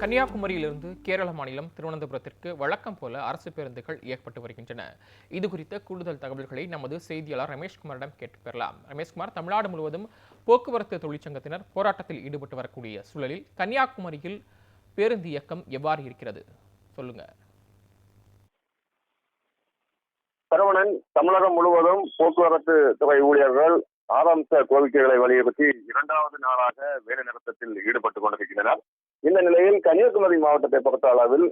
கன்னியாகுமரியிலிருந்து கேரள மாநிலம் திருவனந்தபுரத்திற்கு வழக்கம் போல அரசு பேருந்துகள் இயக்கப்பட்டு வருகின்றன. இது குறித்த கூடுதல் தகவல்களை நமது செய்தியாளர் ரமேஷ்குமாரிடம் கேட்டு பெறலாம். ரமேஷ்குமார் தமிழ்நாடு முழுவதும் போக்குவரத்து தொழிற்சங்கத்தினர் போராட்டத்தில் ஈடுபட்டு வரக்கூடிய சூழலில் கன்னியாகுமரியில் பேருந்து இயக்கம் எவ்வாறு இருக்கிறது? சொல்லுங்க. சரவணன் தமிழகம் முழுவதும் போக்குவரத்து துறை ஊழியர்கள் ஆரம்ப கோரிக்கைகளை வலியுறுத்தி இரண்டாவது நாளாக வேலை நிறுத்தத்தில் ஈடுபட்டுக் கொண்டிருக்கின்றனர். இந்த நிலையில் கன்னியாகுமரி மாவட்டத்தை பொறுத்த அளவில்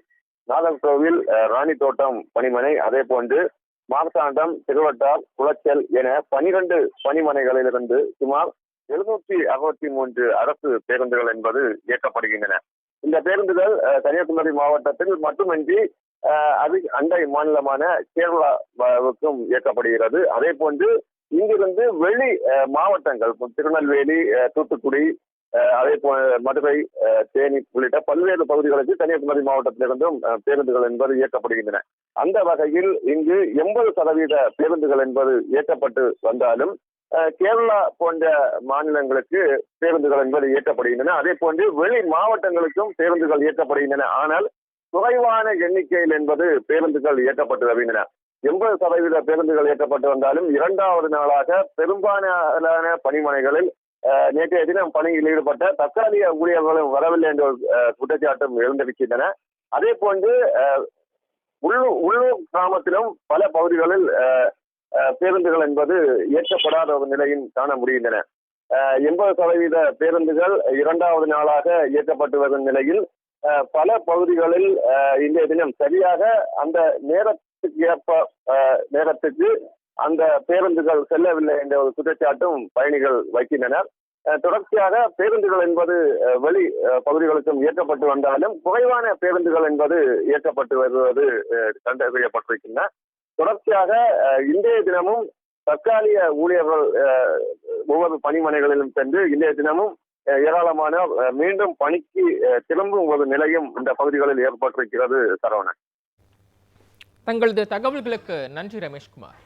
நாகர்கோவில் ராணி தோட்டம் பணிமனை அதே போன்று மார்த்தாண்டம் திருவட்டார் குளச்சல் என பனிரெண்டு பணிமனைகளிலிருந்து சுமார் எழுநூற்றி அறுபத்தி மூன்று அரசு பேருந்துகள் என்பது இயக்கப்படுகின்றன. இந்த பேருந்துகள் கன்னியாகுமரி மாவட்டத்தில் மட்டுமின்றி அஹ், அது அண்டை மாநிலமான கேரளாவுக்கும் இயக்கப்படுகிறது. அதே போன்று இங்கிருந்து வெளி மாவட்டங்கள் திருநெல்வேலி தூத்துக்குடி அதே போல மதுரை தேனி உள்ளிட்ட பல்வேறு பகுதிகளுக்கு கன்னியாகுமரி மாவட்டத்திலிருந்தும் பேருந்துகள் என்பது இயக்கப்படுகின்றன. அந்த வகையில் இங்கு எண்பது சதவீத பேருந்துகள் என்பது இயக்கப்பட்டு வந்தாலும் கேரளா போன்ற மாநிலங்களுக்கு பேருந்துகள் என்பது இயக்கப்படுகின்றன. அதே போன்று வெளி மாவட்டங்களுக்கும் பேருந்துகள் இயக்கப்படுகின்றன. ஆனால் குறைவான எண்ணிக்கையில் என்பது பேருந்துகள் இயக்கப்பட்டு வருகின்றன. எண்பது சதவீத பேருந்துகள் இயக்கப்பட்டு வந்தாலும் இரண்டாவது நாளாக பெரும்பாலான பணிமனைகளில் நேற்றைய தினம் பணியில் ஈடுபட்ட தற்காலிக ஊழியர்களும் வரவில்லை என்ற ஒரு, குற்றச்சாட்டும் எழுந்திருக்கின்றன அதே போன்று அஹ், உள்ளூர் உள்ளூர் கிராமத்திலும் பல பகுதிகளில் அஹ், அஹ், பேருந்துகள் என்பது இயக்கப்படாத ஒரு நிலையும் காண முடிகின்றன. அஹ், எண்பது சதவீத பேருந்துகள் இரண்டாவது நாளாக இயக்கப்பட்டு வரும் நிலையில் அஹ், பல பகுதிகளில் அஹ், இன்றைய தினம் சரியாக அந்த நேரத்துக்கு ஏற்ப அஹ், நேரத்துக்கு அந்த பேருந்துகள் செல்லவில்லை என்ற ஒரு குற்றச்சாட்டும் பயணிகள் வைக்கின்றனர். தொடர்ச்சியாக பேருந்துகள் என்பது வெளி பகுதிகளுக்கும் இயக்கப்பட்டு வந்தாலும் குறைவான பேருந்துகள் என்பது இயக்கப்பட்டு வருவது கண்டறியப்பட்டிருக்கின்றன. தொடர்ச்சியாக இன்றைய தினமும் தற்காலிக ஊழியர்கள் ஒவ்வொரு பணிமனைகளிலும் சென்று இன்றைய தினமும் ஏராளமான மீண்டும் பணிக்கு திரும்பும் ஒரு நிலையும் இந்த பகுதிகளில் ஏற்பட்டிருக்கிறது சரவணன். தங்களது தகவல்களுக்கு நன்றி ரமேஷ்குமார்.